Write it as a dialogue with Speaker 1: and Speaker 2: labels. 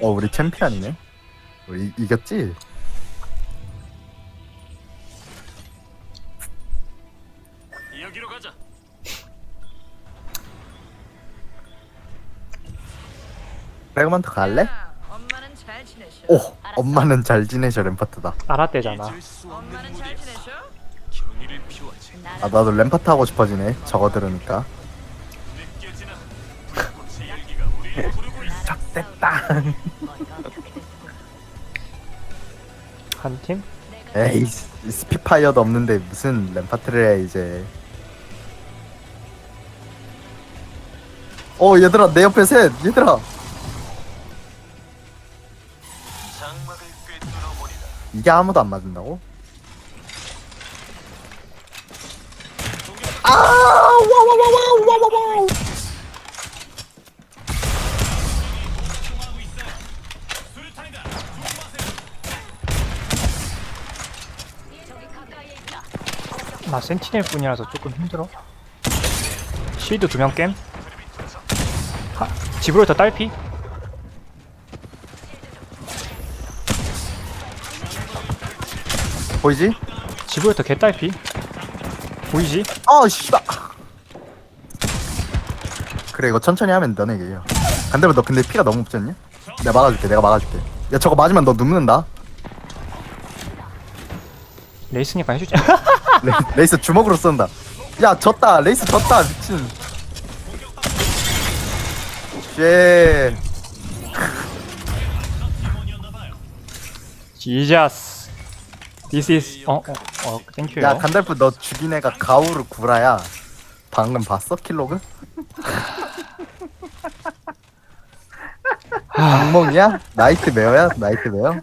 Speaker 1: 어 우리 챔피언이네. 우리 이- 이겼지?
Speaker 2: 여기로 가자.
Speaker 1: 레그먼트 갈래?
Speaker 3: 엄마는 잘 지내셔.
Speaker 1: 오 엄마는 잘 지내셔 램파트다.
Speaker 4: 알았대잖아.
Speaker 2: 잊을 수 없는
Speaker 3: 엄마는 잘 지내셔.
Speaker 2: 경의를 피워지.
Speaker 1: 아 나도 램파트 하고 싶어지네. 저거 들으니까.
Speaker 2: 느껴지나? 꽃의 열기가 우리를 부르고
Speaker 1: 됐다.
Speaker 4: 한 팀?
Speaker 1: 에이 스- 스피파이어도 없는데 무슨 램파트를 해 이제. 어 얘들아 내 옆에 셋 얘들아
Speaker 2: 장막을 꿰뚫어 보리라.
Speaker 1: 이게 아무도 안 맞는다고?
Speaker 4: 나 센티넬 뿐이라서 조금 힘들어. 실드 두명 겜. 하, 집으로 더 딸피.
Speaker 1: 보이지?
Speaker 4: 집으로 더 개딸피. 보이지?
Speaker 1: 아 씨발 그래 이거 천천히 하면 너네 이겨요 간대로 너 근데 피가 너무 없지 않냐? 내가 막아줄게 내가 막아줄게 야 저거 맞으면 너 눕는다
Speaker 4: 레이스니까 해주자.
Speaker 1: 레, 레이스 주먹으로 쏜다 야 졌다 레이스 졌다 미친 쉣
Speaker 4: 지자스. This is 어, 어, 어, 땡큐요.
Speaker 1: 야 간달프 너 죽인 애가 가우르 구라야 방금 봤어 킬로그? 악몽이야? 나이트 메어야? 나이트 메어?